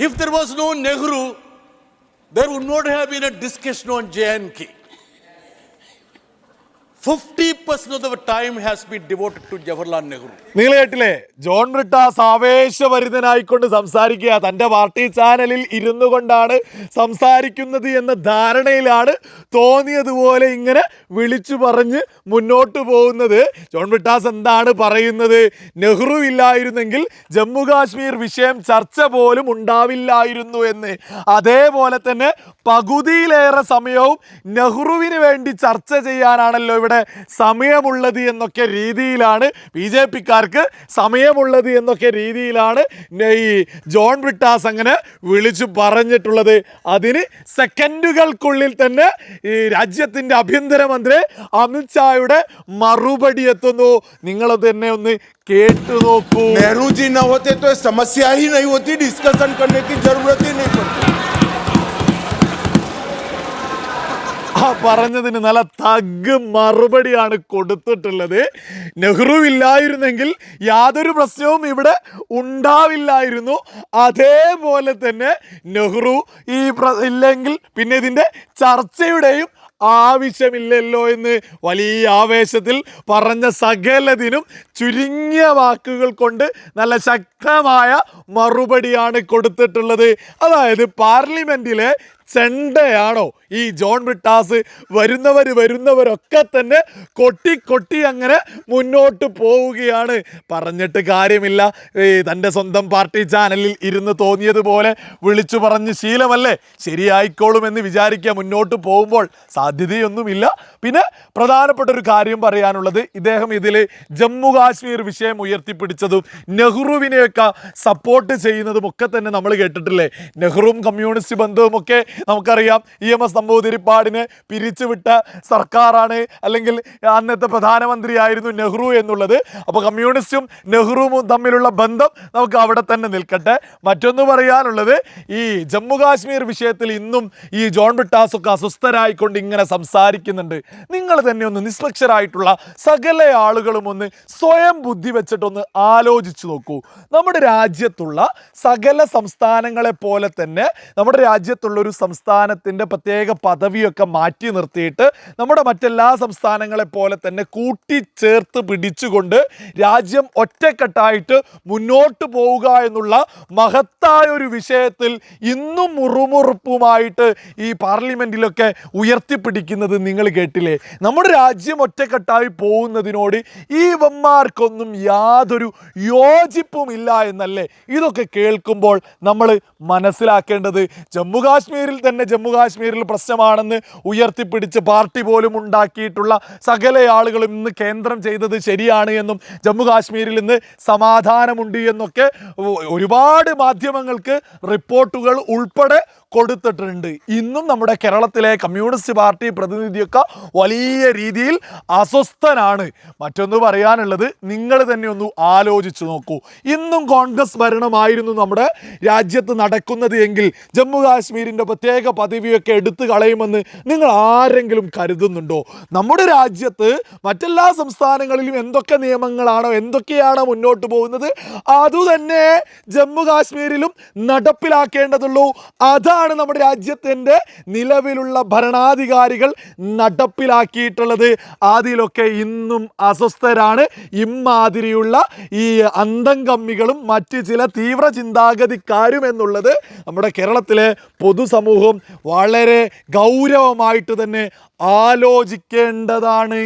If there was no Nehru, there would not have been a discussion on JNK. കേട്ടില്ലേ John Brittas ആവേശഭരിതനായിക്കൊണ്ട് സംസാരിക്കുക. തന്റെ party ചാനലിൽ ഇരുന്നു കൊണ്ടാണ് സംസാരിക്കുന്നത് എന്ന ധാരണയിലാണ് തോന്നിയതുപോലെ ഇങ്ങനെ വിളിച്ചു പറഞ്ഞ് മുന്നോട്ട് പോകുന്നത്. ജോൺ ബ്രിട്ടാസ് എന്താണ് പറയുന്നത്? നെഹ്റു ഇല്ലായിരുന്നെങ്കിൽ ജമ്മു കാശ്മീർ വിഷയം ചർച്ച പോലും ഉണ്ടാവില്ലായിരുന്നു എന്ന്. അതേപോലെ തന്നെ പകുതിയിലേറെ സമയവും നെഹ്റുവിന് വേണ്ടി ചർച്ച ചെയ്യാനാണല്ലോ ഇവിടെ സമയമുള്ളത് എന്നൊക്കെ രീതിയിലാണ് ബി ജെ പിക്കാർക്ക് സമയമുള്ളത് എന്നൊക്കെ രീതിയിലാണ് നെ- ഈ ജോൺ ബ്രിട്ടാസ് അങ്ങനെ വിളിച്ചു പറഞ്ഞിട്ടുള്ളത് അതിന് സെക്കൻഡുകൾക്കുള്ളിൽ തന്നെ ഈ രാജ്യത്തിൻ്റെ ആഭ്യന്തരമന്ത്രി അമിത്ഷായുടെ മറുപടി എത്തുന്നു നിങ്ങളത് തന്നെ ഒന്ന് കേട്ടു നോക്കൂ नेहरू जी न होते तो ये समस्या ही नहीं होती डिस्कशन करने की जरूरत ही नहीं पड़ती ആ പറഞ്ഞതിന് നല്ല തഗ് മറുപടിയാണ് കൊടുത്തിട്ടുള്ളത്. നെഹ്റു ഇല്ലായിരുന്നെങ്കിൽ യാതൊരു പ്രശ്നവും ഇവിടെ ഉണ്ടാവില്ലായിരുന്നു. അതേപോലെ തന്നെ നെഹ്റു ഈ ഇല്ലെങ്കിൽ പിന്നെ ഇതിന്റെ ചർച്ചയുടെയും ആവശ്യമില്ലല്ലോ എന്ന് വലിയ ആവേശത്തിൽ പറഞ്ഞ സകലതിനും ചുരുങ്ങിയ വാക്കുകൾ കൊണ്ട് നല്ല ശക്തമായ മറുപടിയാണ് കൊടുത്തിട്ടുള്ളത്. അതായത് പാർലമെന്റിലെ ചെണ്ടയാണോ? ഈ ജോൺ ബ്രിട്ടാസ് വരുന്നവർ വരുന്നവരൊക്കെ തന്നെ കൊട്ടി കൊട്ടി അങ്ങനെ മുന്നോട്ട് പോവുകയാണ്. പറഞ്ഞിട്ട് കാര്യമില്ല. തന്റെ സ്വന്തം പാർട്ടി ചാനലിൽ ഇരുന്ന് തോന്നിയതുപോലെ വിളിച്ചു പറഞ്ഞ് ശീലമല്ലേ? ശരിയായിക്കോളും എന്ന് വിചാരിക്കുക മുന്നോട്ട് പോകുമ്പോൾ സാധ്യതയൊന്നുമില്ല. പിന്നെ പ്രധാനപ്പെട്ട ഒരു കാര്യം പറയാനുള്ളത് ഇദ്ദേഹം ഇതിൽ ജമ്മു കാശ്മീർ വിഷയം ഉയർത്തിപ്പിടിച്ചതും നെഹ്റുവിനെയൊക്കെ സപ്പോർട്ട് ചെയ്യുന്നതും ഒക്കെ തന്നെ നമ്മൾ കേട്ടിട്ടില്ലേ? നെഹ്റുവും കമ്മ്യൂണിസ്റ്റ് ബന്ധവും ഒക്കെ നമുക്കറിയാം ഇ എം എസ് നമ്പൂതിരിപ്പാടിനെ പിരിച്ചുവിട്ട സർക്കാരാണ് അല്ലെങ്കിൽ അന്നത്തെ പ്രധാനമന്ത്രിയായിരുന്നു നെഹ്റു എന്നുള്ളത്. അപ്പോൾ കമ്മ്യൂണിസ്റ്റും നെഹ്റുവും തമ്മിലുള്ള ബന്ധം നമുക്ക് അവിടെ തന്നെ നിൽക്കട്ടെ. മറ്റൊന്ന് പറയാനുള്ളത് ഈ ജമ്മു കാശ്മീർ വിഷയത്തിൽ ഇന്നും ഈ ജോൺ ബിട്ടാസൊക്കെ അസ്വസ്ഥരായിക്കൊണ്ട് ഇങ്ങനെ സംസാരിക്കുന്നുണ്ട്. നിങ്ങൾ തന്നെ ഒന്ന് നിഷ്പക്ഷരായിട്ടുള്ള സകല ആളുകളും ഒന്ന് സ്വയം ബുദ്ധി വെച്ചിട്ടൊന്ന് ആലോചിച്ചു നോക്കൂ. നമ്മുടെ രാജ്യത്തുള്ള സകല സംസ്ഥാനങ്ങളെ പോലെ തന്നെ നമ്മുടെ രാജ്യത്തുള്ള ഒരു സംസ്ഥാനത്തിന്റെ പ്രത്യേക പദവിയൊക്കെ മാറ്റി നിർത്തിയിട്ട് നമ്മുടെ മറ്റെല്ലാ സംസ്ഥാനങ്ങളെ പോലെ തന്നെ കൂട്ടിച്ചേർത്ത് പിടിച്ചുകൊണ്ട് രാജ്യം ഒറ്റക്കെട്ടായിട്ട് മുന്നോട്ട് പോവുക എന്നുള്ള മഹത്തായ ഒരു വിഷയത്തിൽ ഇന്നും മുറുമുറുപ്പുമായിട്ട് ഈ പാർലമെന്റിലൊക്കെ ഉയർത്തിപ്പിടിക്കുന്നത് നിങ്ങൾ കേട്ടില്ലേ? നമ്മുടെ രാജ്യം ഒറ്റക്കെട്ടായി പോകുന്നതിനോട് ഈ വന്മാർക്കൊന്നും യാതൊരു യോജിപ്പുമില്ല എന്നല്ലേ? ഇതൊക്കെ കേൾക്കുമ്പോൾ നമ്മൾ മനസ്സിലാക്കേണ്ടത് ജമ്മു കാശ്മീരിൽ തന്നെ ജമ്മു കാശ്മീരിൽ പ്രശ്നമാണെന്ന് ഉയർത്തിപ്പിടിച്ച് പാർട്ടി പോലും ഉണ്ടാക്കിയിട്ടുള്ള സകല ആളുകളും ഇന്ന് കേന്ദ്രം ചെയ്തത് ശരിയാണ് എന്നും ജമ്മു കാശ്മീരിൽ ഇന്ന് സമാധാനമുണ്ട് എന്നൊക്കെ ഒരുപാട് മാധ്യമങ്ങൾക്ക് റിപ്പോർട്ടുകൾ ഉൾപ്പെടെ കൊടുത്തിട്ടുണ്ട്. ഇന്നും നമ്മുടെ കേരളത്തിലെ കമ്മ്യൂണിസ്റ്റ് പാർട്ടി പ്രതിനിധിയൊക്കെ വലിയ രീതിയിൽ അസ്വസ്ഥനാണ്. മറ്റൊന്ന് പറയാനുള്ളത് നിങ്ങൾ തന്നെ ഒന്ന് ആലോചിച്ച് നോക്കൂ. ഇന്നും കോൺഗ്രസ് ഭരണമായിരുന്നു നമ്മുടെ രാജ്യത്ത് നടക്കുന്നത് എങ്കിൽ ജമ്മു കാശ്മീരിന്റെ പ്രത്യേക പദവിയൊക്കെ എടുത്തു കളയുമെന്ന് നിങ്ങൾ ആരെങ്കിലും കരുതുന്നുണ്ടോ? നമ്മുടെ രാജ്യത്ത് മറ്റെല്ലാ സംസ്ഥാനങ്ങളിലും എന്തൊക്കെ നിയമങ്ങളാണോ എന്തൊക്കെയാണോ മുന്നോട്ട് പോകുന്നത് അതുതന്നെ ജമ്മു കാശ്മീരിലും നടപ്പിലാക്കേണ്ടതുള്ളൂ. അതാണ് നമ്മുടെ രാജ്യത്തിന്റെ നിലവിലുള്ള ഭരണാധികാരികൾ നടപ്പിലാക്കിയിട്ടുള്ളത്? അതിലൊക്കെ ഇന്നും അസ്വസ്ഥരാണ്. ഇമ്മാതിരിയുള്ള ഈ അന്തംകമ്മികളും മറ്റ് ചില തീവ്ര ചിന്താഗതിക്കാരും എന്നുള്ളത് നമ്മുടെ കേരളത്തിലെ പൊതുസമൂഹം വളരെ ഗൗരവമായിട്ട് തന്നെ ആലോചിക്കേണ്ടതാണ്.